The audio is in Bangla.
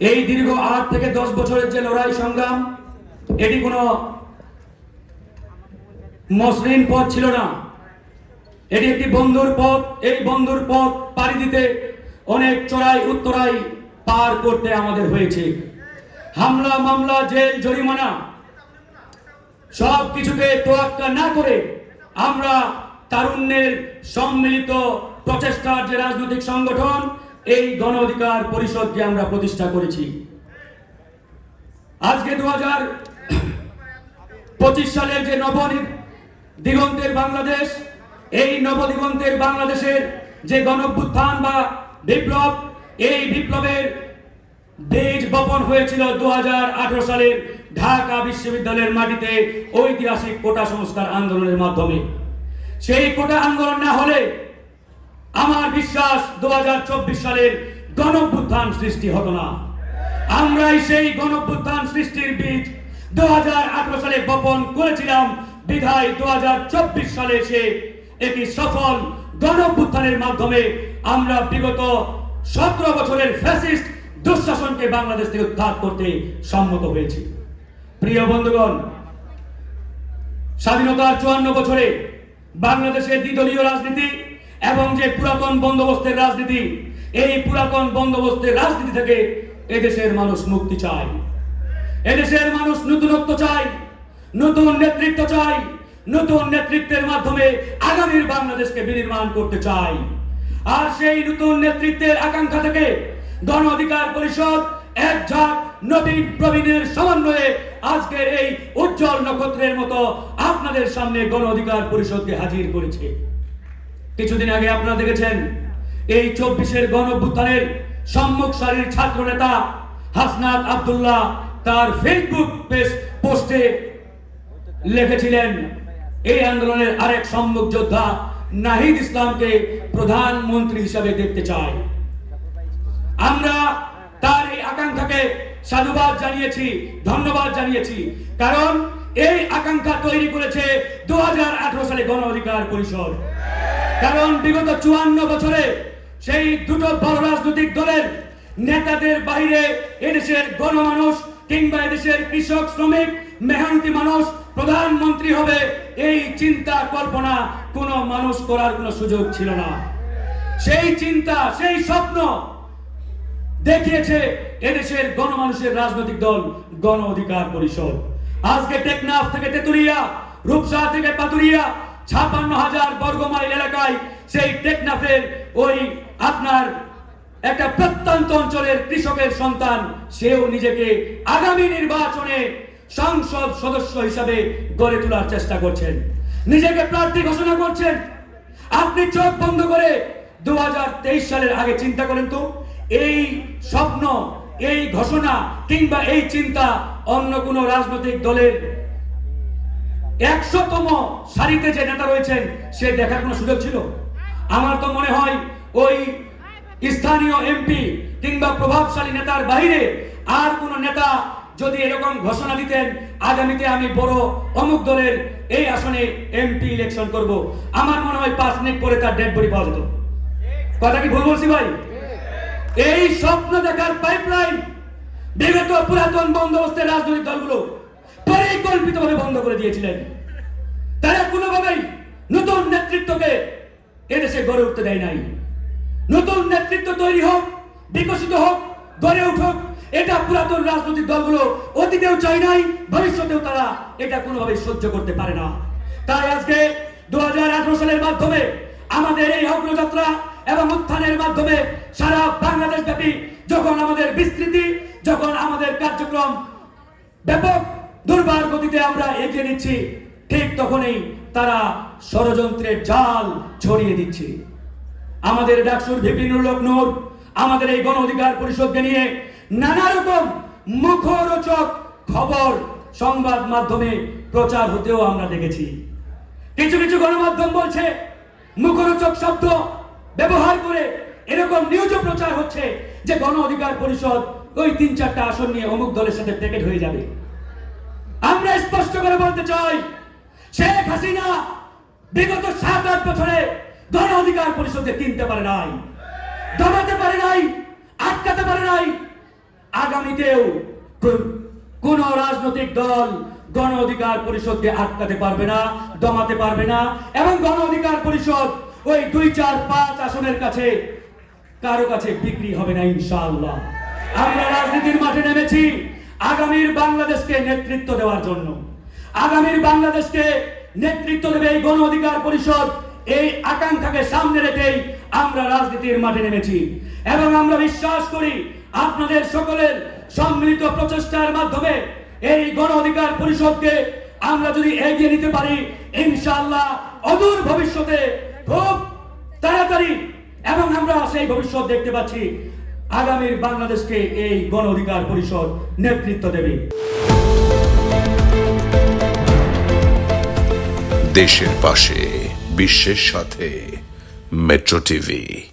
এই দীর্ঘ আট থেকে দশ বছরের যে লড়াই সংগ্রাম, এটি কোনো মসৃণ পথ ছিল না। এটি একটি বন্ধুর পথ। এই বন্ধুর পথ পাড়ি দিতে অনেক চড়াই উত্তরাই পার করতে আমাদের হয়েছে। হামলা, মামলা, জেল, জরিমানা সব কিছুকে তোয়াক্কা না করে আমরা তারুণ্যের সম্মিলিত প্রচেষ্টার যে রাজনৈতিক সংগঠন এই গণ অধিকার পরিষদকে আমরা প্রতিষ্ঠা করেছি। আজকে দু হাজার পঁচিশ সালের যে নব দিগন্তের বাংলাদেশ, এই নবদিগন্তের বাংলাদেশের যে গণভ্যুত্থান বা বিপ্লব, এই বিপ্লবের বীজ বপন হয়েছিল দু হাজার আঠারো সালের ঢাকা বিশ্ববিদ্যালয়ের মাটিতে ঐতিহাসিক কোটা সংস্কার আন্দোলনের মাধ্যমে। সেই কোটা আন্দোলন না হলে আমার বিশ্বাস দু হাজার চব্বিশ সালের গণভ্যুত্থান সৃষ্টি হতো না। আমরাই সেই গণভ্যুত্থান সৃষ্টির বীজ। দুহাজার আঠেরো সালে বপন করেছিলাম বিধায় দুহাজার চব্বিশ সালে এসে একটি সফল গণভ্যুত্থানের মাধ্যমে আমরা বিগত সতেরো বছরের ফ্যাসিস্ট দুঃশাসনকে বাংলাদেশ থেকে উদ্ধার করতে সম্মত হয়েছি। প্রিয় বন্ধুগণ, স্বাধীনতার চুয়ান্ন বছরে বাংলাদেশের দ্বিদলীয় রাজনীতি এবং যে পুরাতন বন্দোবস্তের রাজনীতি, এই পুরাতন বন্দোবস্তের রাজনীতি থেকে এদেশের মানুষ মুক্তি চায়। এদেশের মানুষ নতুনত্ব চায়, নতুন নেতৃত্ব চায়, নতুন নেতৃত্বের মাধ্যমে আগামীর বাংলাদেশকে বিনির্মাণ করতে চায়। আর সেই নতুন নেতৃত্বের আকাঙ্ক্ষা থেকে গণ অধিকার পরিষদ এক ঝাঁক নবীন প্রবীণের সমন্বয়ে আজকের এই উজ্জ্বল নক্ষত্রের মতো আপনাদের সামনে গণ অধিকার পরিষদকে হাজির করেছে। কিছুদিন আগে আপনারা দেখেছেন, এই চব্বিশের গণ অভ্যুত্থানের সম্মুখ সারির ছাত্র নেতা হাসনাত আব্দুল্লাহ তার ফেসবুক পেজ পোস্টে লিখেছিলেন, এই আন্দোলনের আরেক সম্মুখ যোদ্ধা নাহিদ ইসলামকে প্রধানমন্ত্রী হিসাবে দেখতে চায় আমরা তার এই আকাঙ্ক্ষাকে সাধুবাদ জানিয়েছি, ধন্যবাদ জানিয়েছি, কারণ এই আকাঙ্ক্ষা তৈরি করেছে দু হাজার আঠারো সালে গণ অধিকার পরিষদ। কারণ বিগত চুয়ান্ন বছরে সেই দুটো বড় রাজনৈতিক দলের নেতাদের বাইরে এদেশের গণমানুষ কিংবা এদেশের কৃষক, শ্রমিক, মেহনতি মানুষ, প্রধানমন্ত্রী হবে এই চিন্তা কল্পনা কোনো মানুষ করার কোনো সুযোগ ছিল না। সেই চিন্তা, সেই স্বপ্ন দেখিয়েছে এদেশের গণমানুষের রাজনৈতিক দল, গণ অধিকার পরিষদ। আজকে টেকনাফ থেকে তেতুলিয়া, রূপসা থেকে পাতুরিয়া ছাপান্ন হাজার বর্গ মাইল এলাকায় সেই টেকনাফের ওই আপনার একটা প্রত্যন্ত অঞ্চলের কৃষকের সন্তান, সেও নিজেকে আগামী নির্বাচনে সংসদ সদস্য হিসাবে গড়ে তোলার চেষ্টা করছেন। নিজেকে প্রার্থী ঘোষণা করছেন। আপনি চোখ বন্ধ করে দু হাজার তেইশ সালের আগে চিন্তা করেন তো, এই স্বপ্ন, এই ঘোষণা কিংবা এই চিন্তা অন্য কোন রাজনৈতিক দলের একশোতম সারিতে যে নেতা রয়েছেন, সে দেখার কোনো সুযোগ ছিল? আমার তো মনে হয় ওই স্থানীয় এমপি কিংবা প্রভাবশালী নেতার বাইরে আর কোন নেতা যদি এরকম ঘোষণা দিতেন, আগামীতে আমি বড় অমুক দলের এই আসনে এমপি ইলেকশন করব। আমার মনে হয় পাঁচ মিনিট পরে তার ডেড বডি পাওয়া যেত। কথা কি ভুল বলছি ভাই? এই স্বপ্ন দেখার পাইপলাইন বিগত পুরাতন বন্দোবস্তের রাজনৈতিক দলগুলো পরিকল্পিতভাবে বন্ধ করে দিয়েছিলেন। তারা কোনোভাবেই নতুন নেতৃত্বকে এদেশে গড়ে উঠতে দেয় নাই। নতুন নেতৃত্ব তৈরি হোক, বিকশিত হোক, গড়ে উঠুক, এটা পুরাতন রাজনৈতিক দলগুলো অতীতেও চায় নাই, ভবিষ্যতেও তারা এটা কোনোভাবে সহ্য করতে পারে না। তাই আজকে দু হাজার আঠারো সালের মাধ্যমে আমাদের এই অগ্রযাত্রা এবং উত্থানের মাধ্যমে সারা বাংলাদেশ ব্যাপী যখন আমাদের বিস্তৃতি, যখন আমাদের কার্যক্রম ব্যাপক দুর্বার গতিতে আমরা এগিয়ে নিচ্ছি। ঠিক তখনই তারা ষড়যন্ত্রের জাল ছড়িয়ে দিচ্ছে। আমাদের ডাকসুর বিভিন্ন লোক নূর, আমাদের এই গণ অধিকার পরিষদকে নিয়ে নানা রকম মুখরোচক খবর সংবাদ মাধ্যমে প্রচার হতেও আমরা দেখেছি। কিছু কিছু গণমাধ্যম বলছে, মুখরোচক শব্দ ব্যবহার করে এরকম নিউজও প্রচার হচ্ছে যে গণ অধিকার পরিষদ ওই তিন চারটা আসন নিয়ে অমুক দলের সাথে প্যাকেট হয়ে যাবে। স্পষ্ট করে বলতে চাই, শেখ হাসিনা বিগত সাত, আট বছরে গণ অধিকার পরিষদকে কিনতে পারে নাই, দমাতে পারে নাই, আটকাতে পারে নাই। আগামীতেও কোন রাজনৈতিক দল গণ অধিকার পরিষদকে আটকাতে পারবে না, দমাতে পারবে না, এবং গণ অধিকার পরিষদ ওই দুই, চার, পাঁচ আসনের কাছে কারও কাছে বিক্রি হবে না ইনশাআল্লাহ। আমরা রাজনীতির মাঠে নেমেছি আগামীর বাংলাদেশকে নেতৃত্ব দেওয়ার জন্য। আগামীর বাংলাদেশকে নেতৃত্ব দেবে এই গণ অধিকার পরিষদ। এই আকাঙ্ক্ষাকে সামনে রেখেই আমরা রাজনীতির মাঠে নেমেছি। এবং আমরা বিশ্বাস করি আপনাদের সকলের সম্মিলিত প্রচেষ্টার মাধ্যমে এই গণ অধিকার পরিষদকে আমরা যদি এগিয়ে নিতে পারি, ইনশাআল্লাহ অদূর ভবিষ্যতে খুব তাড়াতাড়ি এবং আমরা সেই ভবিষ্যৎ দেখতে পাচ্ছি। আগামীর বাংলাদেশকে এই গণ অধিকার পরিষদ নেতৃত্ব দেবে। দেশের পাশে বিশ্বের সাথে মেট্রো টিভি।